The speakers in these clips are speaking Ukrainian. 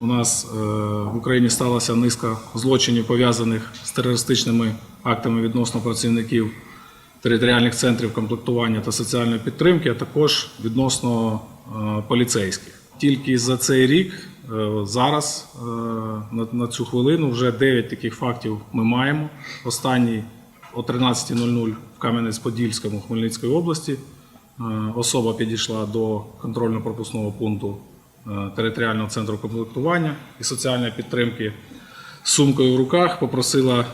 У нас е, в Україні сталася низка злочинів, пов'язаних з терористичними актами відносно працівників територіальних центрів комплектування та соціальної підтримки, а також відносно е, поліцейських. Тільки за цей рік е, зараз на, цю хвилину вже 9 таких фактів ми маємо. Останній о 13.00 в Кам'янець-Подільському Хмельницької області Особа підійшла до контрольно-пропускного пункту територіального центру комплектування і соціальної підтримки сумкою в руках, попросила е,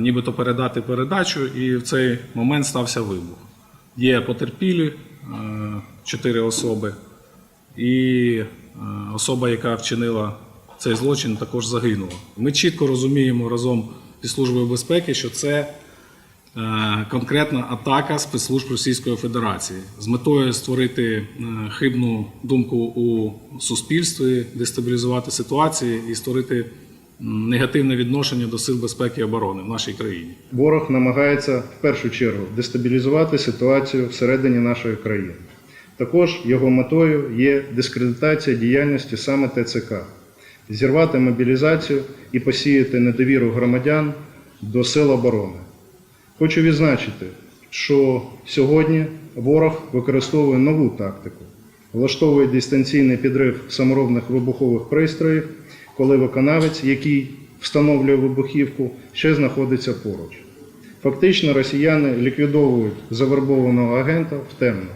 нібито передати передачу, і в цей момент стався вибух. Є потерпілі е, чотири особи, і е, особа, яка вчинила цей злочин, також загинула. Ми чітко розуміємо разом зі Службою безпеки, що це е, конкретна атака спецслужб Російської Федерації з метою створити е, хибну думку у суспільстві, дестабілізувати ситуацію і створити негативне відношення до сил безпеки і оборони в нашій країні. Ворог намагається в першу чергу дестабілізувати ситуацію всередині нашої країни. Також його метою є дискредитація діяльності саме ТЦК, зірвати мобілізацію і посіяти недовіру громадян до сил оборони. Хочу відзначити, що сьогодні ворог використовує нову тактику, влаштовує дистанційний підрив саморобних вибухових пристроїв, коли виконавець, який встановлює вибухівку, ще знаходиться поруч. Фактично росіяни ліквідовують завербованого агента в темну.